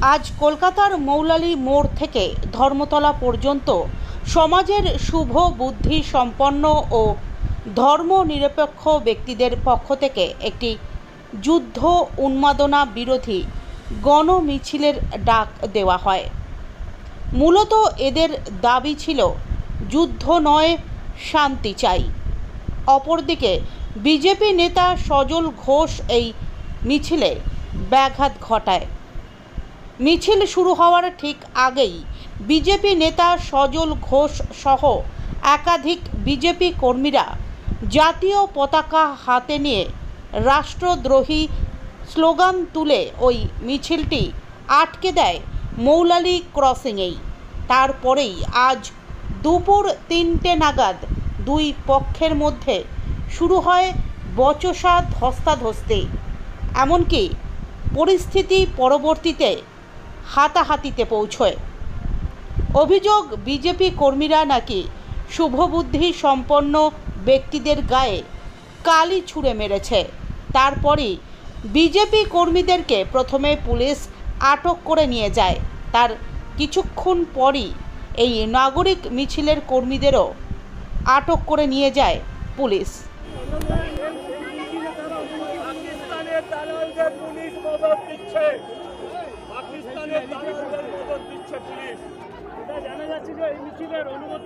আজ কলকাতার মৌলালি মোড় থেকে ধর্মতলা পর্যন্ত সমাজের শুভ বুদ্ধি সম্পন্ন ও ধর্ম নিরপেক্ষ ব্যক্তিদের পক্ষ থেকে একটি যুদ্ধ উন্মাদনা বিরোধী গণমিছিলের ডাক দেওয়া হয়। মূলত এদের দাবি ছিল, যুদ্ধ নয়, শান্তি চাই। অপরদিকে বিজেপি নেতা সজল ঘোষ এই মিছিলে ব্যাঘাত ঘটায়। মিছিল শুরু হওয়ার ঠিক আগেই বিজেপি নেতা সজল ঘোষ সহ একাধিক বিজেপি কর্মীরা জাতীয় পতাকা হাতে নিয়ে রাষ্ট্রদ্রোহী স্লোগান তুলে ওই মিছিলটি আটকে দেয় মৌলালি ক্রসিংয়েই। তারপরেই আজ দুপুর তিনটে নাগাদ দুই পক্ষের মধ্যে শুরু হয় বচসা ধস্তাধস্তি। এমনকি পরিস্থিতি পরবর্তীতে হাতাহাতিতে পৌঁছয়। অভিযোগ, বিজেপি কর্মীরা নাকি শুভবুদ্ধি সম্পন্ন ব্যক্তিদের গায়ে কালি ছুঁড়ে মেরেছে। তারপরই বিজেপি কর্মীদেরকে প্রথমে পুলিশ আটক করে নিয়ে যায়। তার কিছুক্ষণ পরই এই নাগরিক মিছিলের কর্মীদেরও আটক করে নিয়ে যায় পুলিশ। পুলিশ দালালদের মদত দিচ্ছে এটা জানা যাচ্ছে যে এই মিছিলের অনুমতি